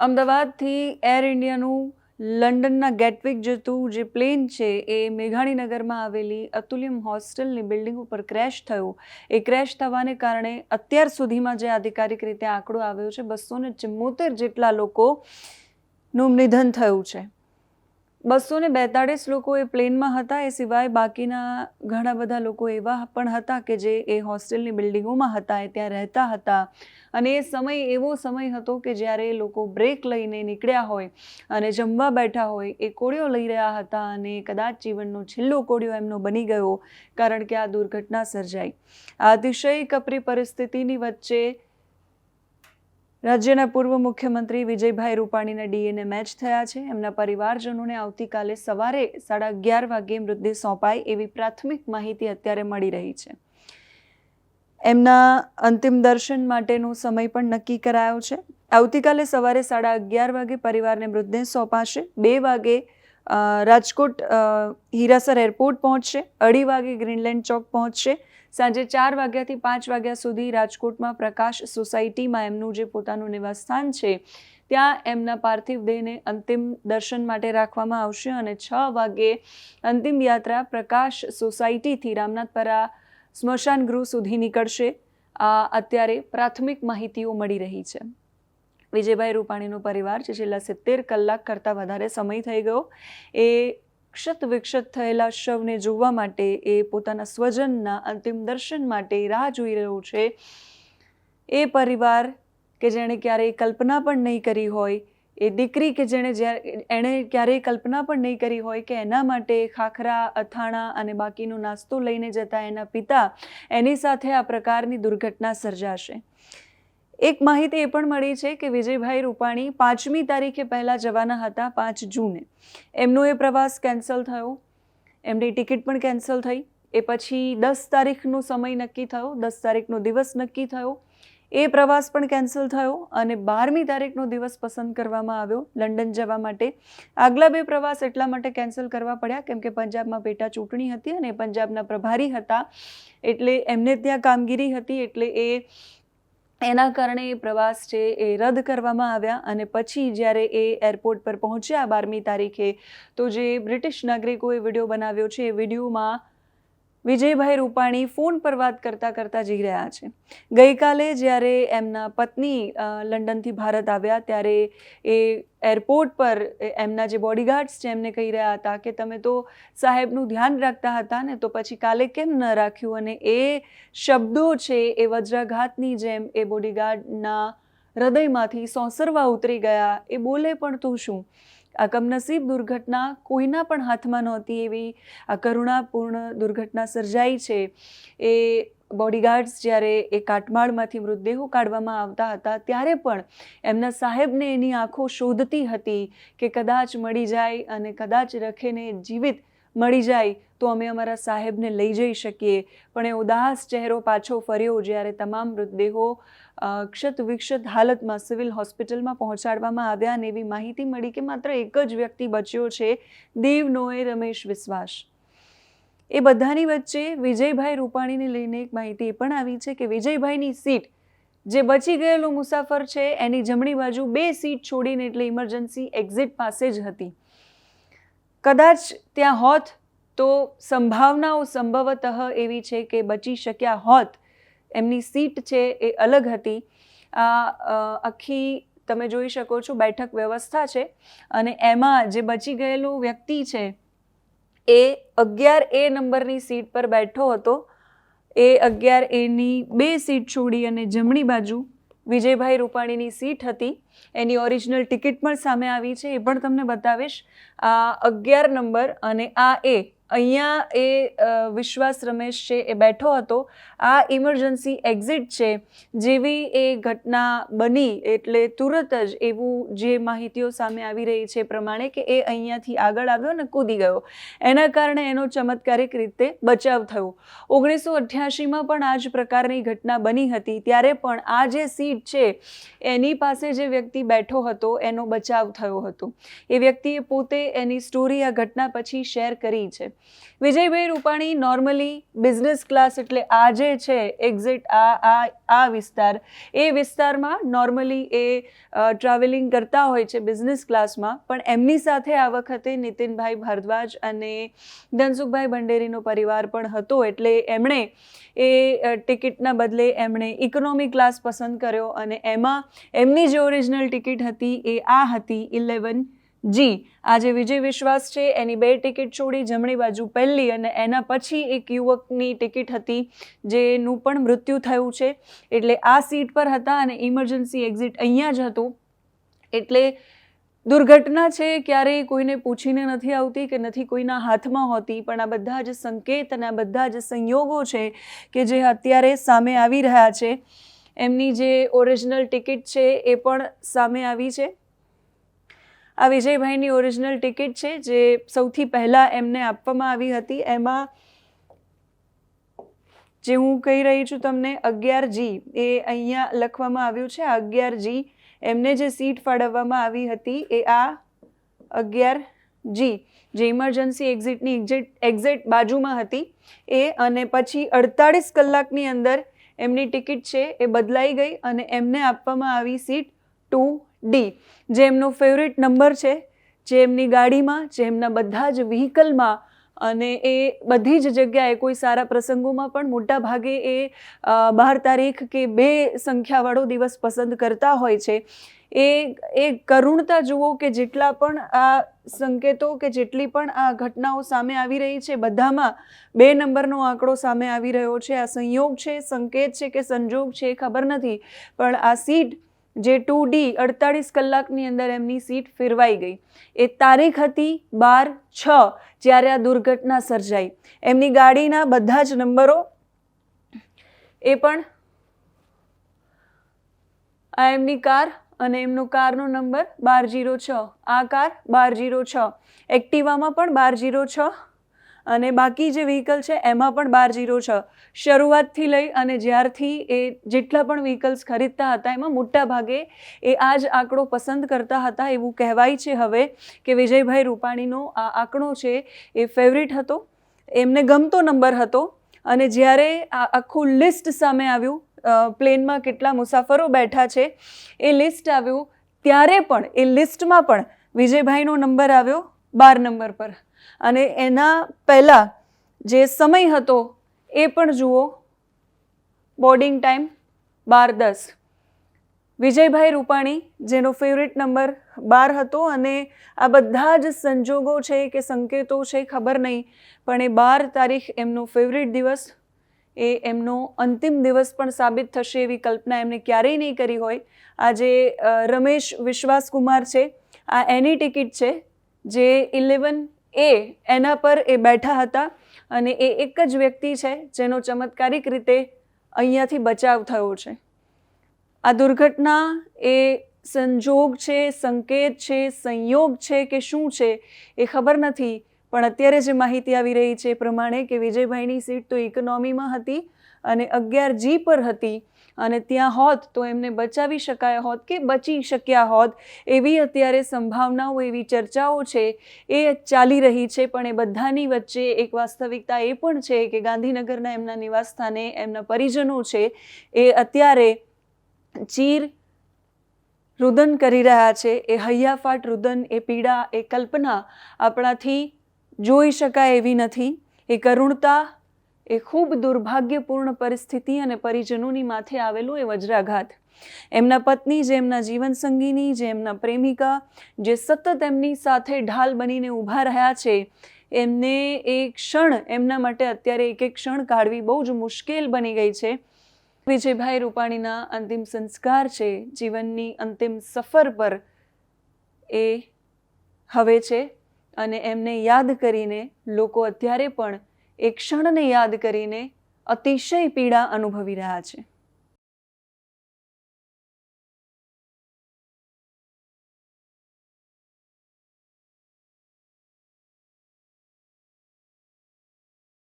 અમદાવાદથી એર ઇન્ડિયાનું લંડનના ગેટવિક જતું જે પ્લેન છે એ મેઘાણીનગરમાં આવેલી અતુલ્યમ હોસ્ટેલની બિલ્ડિંગ ઉપર ક્રેશ થયું. એ ક્રેશ થવાને કારણે અત્યાર સુધીમાં જે આધિકારિક રીતે આંકડો આવ્યો છે બસો જેટલા લોકોનું નિધન થયું છે. બસો ને બેતાળીસ લોકો એ પ્લેનમાં હતા, એ સિવાય બાકીના ઘણા બધા લોકો એવા પણ હતા કે જે એ હોસ્ટેલની બિલ્ડિંગોમાં હતા, એ ત્યાં રહેતા હતા. અને એ સમય એવો સમય હતો કે જ્યારે એ લોકો બ્રેક લઈને નીકળ્યા હોય અને જમવા બેઠા હોય, એ કોળિયો લઈ રહ્યા હતા અને કદાચ જીવનનો છેલ્લો કોળિયો એમનો બની ગયો, કારણ કે આ દુર્ઘટના સર્જાઈ. આ અતિશય કપરી પરિસ્થિતિની વચ્ચે રાજ્યના પૂર્વ મુખ્યમંત્રી વિજયભાઈ રૂપાણીના ડીએનએ મેચ થયા છે. એમના પરિવારજનોને આવતીકાલે સવારે સાડા અગિયાર વાગ્યે મૃતદેહ સોંપાય એવી પ્રાથમિક માહિતી અત્યારે મળી રહી છે. એમના અંતિમ દર્શન માટેનો સમય પણ નક્કી કરાયો છે. આવતીકાલે સવારે સાડા અગિયાર વાગે પરિવારને મૃતદેહ સોંપાશે. બે વાગે રાજકોટ હીરાસર એરપોર્ટ પહોંચશે. અઢી વાગે ગ્રીનલેન્ડ ચોક પહોંચશે. સાંજે ચાર વાગ્યાથી પાંચ વાગ્યા સુધી રાજકોટમાં પ્રકાશ સોસાયટીમાં એમનું જે પોતાનું નિવાસસ્થાન છે, ત્યાં એમના પાર્થિવ દેહને અંતિમ દર્શન માટે રાખવામાં આવશે અને છ વાગે અંતિમ યાત્રા પ્રકાશ સોસાયટીથી રામનાથપરા સ્મશાન ગૃહ સુધી નીકળશે. આ અત્યારે પ્રાથમિક માહિતીઓ મળી રહી છે. વિજયભાઈ રૂપાણીનો પરિવાર જે છેલ્લા સિત્તેર કલાક કરતાં વધારે સમય થઈ ગયો. એ ક્ષત વિક્ષત થયેલા શવને જોવા માટે એ પોતાના સ્વજનના અંતિમ દર્શન માટે રાહ જોઈ રહ્યો છે. એ પરિવાર કે જેણે ક્યારેય કલ્પના પણ નહીં કરી હોય, એ દીકરી કે જેણે જ્યારે એણે ક્યારેય કલ્પના પણ નહીં કરી હોય કે એના માટે ખાખરા, અથાણા અને બાકીનો નાસ્તો લઈને જતા એના પિતા એની સાથે આ પ્રકારની દુર્ઘટના સર્જાશે. એક માહિતી એ પણ મળી છે કે વિજયભાઈ રૂપાણી પાંચમી તારીખે પહેલાં જવાના હતા પાંચ જૂને. એમનો એ પ્રવાસ કેન્સલ થયો. એમની ટિકિટ પણ કેન્સલ થઈ. એ પછી દસ તારીખનો સમય નક્કી થયો. દસ તારીખનો દિવસ નક્કી થયો. એ પ્રવાસ પણ કેન્સલ થયો અને બારમી તારીખનો દિવસ પસંદ કરવામાં આવ્યો લંડન જવા માટે. આગલા બે પ્રવાસ એટલા માટે કેન્સલ કરવા પડ્યા કેમ કે પંજાબમાં પેટા ચૂંટણી હતી અને પંજાબના પ્રભારી હતા એટલે એમને ત્યાં કામગીરી હતી એટલે એ એના કારણે એ પ્રવાસ છે એ રદ કરવામાં આવ્યા અને પછી જ્યારે એ એરપોર્ટ પર પહોંચ્યા બારમી તારીખે, તો જે બ્રિટિશ નાગરિકોએ વીડિયો બનાવ્યો છે એ વિડીયોમાં વિજયભાઈ રૂપાણી ફોન પર વાત કરતાં કરતાં જઈ રહ્યા છે. ગઈકાલે જ્યારે એમના પત્ની લંડનથી ભારત આવ્યા ત્યારે એ એરપોર્ટ પર એમના જે બોડીગાર્ડ્સ છે એમને કહી રહ્યા હતા કે તમે તો સાહેબનું ધ્યાન રાખતા હતા ને તો પછી કાલે કેમ ન રાખ્યું? અને એ શબ્દો છે, એ વજ્રાઘાતની જેમ એ બોડીગાર્ડના હૃદયમાંથી સોંસરવા ઉતરી ગયા. એ બોલે પણ તો શું? આ કમનસીબ દુર્ઘટના કોઈના પણ હાથમાં નહોતી એવી આ કરુણાપૂર્ણ દુર્ઘટના સર્જાઈ છે. એ બોડીગાર્ડ્સ જ્યારે એ કાટમાળમાંથી મૃતદેહો કાઢવામાં આવતા હતા ત્યારે પણ એમના સાહેબને એની આંખો શોધતી હતી કે કદાચ મળી જાય અને કદાચ રખેને જીવિત મળી જાય તો અમે અમારા સાહેબને લઈ જઈ શકીએ. પણ એ ઉદાસ ચહેરો પાછો ફર્યો જ્યારે તમામ મૃતદેહો ક્ષત વિક્ષત હાલતમાં સિવિલ હોસ્પિટલમાં પહોંચાડવામાં આવ્યા અને એવી માહિતી મળી કે માત્ર એક જ વ્યક્તિ બચ્યો છે દેવનોએ રમેશ વિશ્વાસ. એ બધાની વચ્ચે વિજયભાઈ રૂપાણીને લઈને એક માહિતી એ પણ આવી છે કે વિજયભાઈની સીટ જે બચી ગયેલો મુસાફર છે, એની જમણી બાજુ બે સીટ છોડીને એટલે ઇમરજન્સી એક્ઝિટ પાસે જ હતી. કદાચ ત્યાં હોત તો સંભાવનાઓ સંભવતઃ એવી છે કે બચી શક્યા હોત. એમની સીટ છે એ અલગ હતી. આ આખી તમે જોઈ શકો છો બેઠક વ્યવસ્થા છે અને એમાં જે બચી ગયેલું વ્યક્તિ છે એ અગિયાર એ નંબરની સીટ પર બેઠો હતો. એ અગિયાર એની બે સીટ છોડી અને જમણી બાજુ વિજયભાઈ રૂપાણીની સીટ હતી. એની ઓરિજિનલ ટિકિટ પણ સામે આવી છે. એ પણ તમને બતાવીશ. આ અગિયાર નંબર અને આ એ અહીંયા એ વિશ્વાસ રમેશ છે, એ બેઠો હતો. આ ઇમરજન્સી એક્ઝિટ છે, જેવી એ ઘટના બની એટલે તુરત જ એવું જે માહિતીઓ સામે આવી રહી છે પ્રમાણે કે એ અહીંયાથી આગળ આવ્યો ને કૂદી ગયો. એના કારણે એનો ચમત્કારિક રીતે બચાવ થયો. ઓગણીસો અઠ્યાસીમાં પણ આ જ પ્રકારની ઘટના બની હતી. ત્યારે પણ આ જે સીટ છે, એની પાસે જે વ્યક્તિ બેઠો હતો, એનો બચાવ થયો હતો. એ વ્યક્તિએ પોતે એની સ્ટોરી આ ઘટના પછી શેર કરી છે. Vijaybhai Rupani normally business class એટલે આ જે છે એક્ઝિટ આ આ આ વિસ્તાર. એ વિસ્તારમાં નોર્મલી એ ટ્રાવેલિંગ કરતા હોય છે બિઝનેસ ક્લાસમાં પણ એમની સાથે આ વખતે નીતિનભાઈ ભારદ્વાજ અને ધનસુખભાઈ ભંડેરીનો પરિવાર પણ હતો એટલે એમણે એ ટિકિટના બદલે એમણે ઇકોનોમી ક્લાસ પસંદ કર્યો અને એમાં એમની જે ઓરિજિનલ ટિકિટ હતી એ આ હતી ઇલેવન જી, આજે વિજય વિશ્વાસ છે, એની બે ટિકિટ છોડી જમણી બાજુ પહેલી અને એના પછી એક યુવકની ટિકિટ હતી, જેનું પણ મૃત્યુ થયું છે. એટલે આ સીટ પર હતા અને ઇમરજન્સી એક્ઝિટ અહીંયા જ હતું. એટલે દુર્ઘટના છે, ક્યારેય કોઈને પૂછીને નથી આવતી કે નથી કોઈના હાથમાં હોતી, પણ આ બધા જ સંકેત અને આ બધા જ સંયોગો છે કે જે અત્યારે સામે આવી રહ્યા છે. એમની જે ઓરિજિનલ ટિકિટ છે, એ પણ સામે આવી છે. આ વિજયભાઈની ઓરિજિનલ ટિકિટ છે, જે સૌથી પહેલાં એમને આપવામાં આવી હતી. એમાં જે હું કહી રહી છું તમને, અગિયાર જી એ અહીંયા લખવામાં આવ્યું છે. અગિયાર જી એમને જે સીટ ફાળવવામાં આવી હતી એ આ અગિયાર જી જે ઇમરજન્સી એક્ઝિટની એક્ઝિટ એક્ઝિટ બાજુમાં હતી. એ અને પછી અડતાળીસ કલાકની અંદર એમની ટિકિટ છે એ બદલાઈ ગઈ અને એમને આપવામાં આવી સીટ ટુ ડી જે એમનો ફેવરિટ નંબર છે, જે એમની ગાડીમાં, જે એમના બધા જ વ્હીકલમાં અને એ બધી જ જગ્યાએ કોઈ સારા પ્રસંગોમાં પણ મોટા ભાગે એ બાર તારીખ કે બે સંખ્યાવાળો દિવસ પસંદ કરતા હોય છે. એ એ કરુણતા જુઓ કે જેટલા પણ આ સંકેતો કે જેટલી પણ આ ઘટનાઓ સામે આવી રહી છે, બધામાં બે નંબરનો આંકડો સામે આવી રહ્યો છે. આ સંયોગ છે, સંકેત છે કે સંજોગ છે એ ખબર નથી, પણ આ સીટ જે ટુ ડી અડતાળીસ કલાકની અંદર એમની સીટ ફેરવાઈ ગઈ. એ તારીખ હતી બાર છ જ્યારે આ દુર્ઘટના સર્જાઈ. એમની ગાડીના બધા જ નંબરો એ પણ આ એમની કાર અને એમનો કારનો નંબર બાર જીરો છ. આ કાર બાર જીરો છ. એક્ટિવામાં પણ બાર જીરો છ. અને બાકી જે વ્હીકલ છે, એમાં પણ બાર જીરો છ. શરૂઆતથી લઈ અને જ્યારથી એ જેટલા પણ વ્હીકલ્સ ખરીદતા હતા, એમાં મોટા ભાગે એ આ જ આંકડો પસંદ કરતા હતા એવું કહેવાય છે હવે કે વિજયભાઈ રૂપાણીનો આ આંકડો છે એ ફેવરિટ હતો. એમને ગમતો નંબર હતો અને જ્યારે આ આખું લિસ્ટ સામે આવ્યું પ્લેનમાં કેટલા મુસાફરો બેઠા છે, એ લિસ્ટ આવ્યું, ત્યારે પણ, એ લિસ્ટમાં પણ વિજયભાઈનો નંબર આવ્યો બાર નંબર પર. અને એના પહેલાં જે સમય હતો એ પણ જુઓ. બોર્ડિંગ ટાઈમ બાર દસ. વિજયભાઈ રૂપાણી, જેનો ફેવરેટ નંબર બાર હતો, અને આ બધા જ સંજોગો છે કે સંકેતો છે, ખબર નહીં, પણ એ બાર તારીખ એમનો ફેવરેટ દિવસ, એ એમનો અંતિમ દિવસ પણ સાબિત થશે એવી કલ્પના એમને ક્યારેય નહીં કરી હોય. આજે રમેશ વિશ્વાસકુમાર છે. આ એની ટિકિટ છે. જે ઇલેવન એ એના પર એ બેઠા હતા અને એ એક જ વ્યક્તિ છે જેનો ચમત્કારિક રીતે અહીંયાથી બચાવ થયો છે. આ દુર્ઘટના એ સંજોગ છે, સંકેત છે, સંયોગ છે કે શું છે એ ખબર નથી, પણ અત્યારે જે માહિતી આવી રહી છે એ પ્રમાણે કે વિજયભાઈની સીટ તો ઇકોનોમીમાં હતી અને અગિયાર જી પર હતી અને ત્યાં હોત તો એમને બચાવી શકાયા હોત કે બચી શક્યા હોત એવી અત્યારે સંભાવનાઓ, એવી ચર્ચાઓ છે. એ ચાલી રહી છે, પણ એ બધાની વચ્ચે એક વાસ્તવિકતા એ પણ છે કે ગાંધીનગરના એમના નિવાસસ્થાને એમના પરિજનો છે. એ અત્યારે ચીર રુદન કરી રહ્યા છે. એ હૈયાફાટ રુદન, એ પીડા, એ કલ્પના આપણાથી જોઈ શકાય એવી નથી. એ કરુણતા એ ખૂબ દુર્ભાગ્યપૂર્ણ પરિસ્થિતિ અને પરિજનોની માથે આવેલું એ વજ્રાઘાત. એમના પત્ની જે એમના જીવનસંગીની, જે એમના પ્રેમિકા, જે સતત એમની સાથે ઢાલ બનીને ઊભા રહ્યા છે, એમને એ ક્ષણ એમના માટે અત્યારે એક એક ક્ષણ કાઢવી બહુ જ મુશ્કેલ બની ગઈ છે. વિજયભાઈ રૂપાણીના અંતિમ સંસ્કાર છે, જીવનની અંતિમ સફર પર એ હવે છે અને એમને યાદ કરીને લોકો અત્યારે પણ એ ક્ષણને યાદ કરીને અતિશય પીડા અનુભવી રહ્યા છે.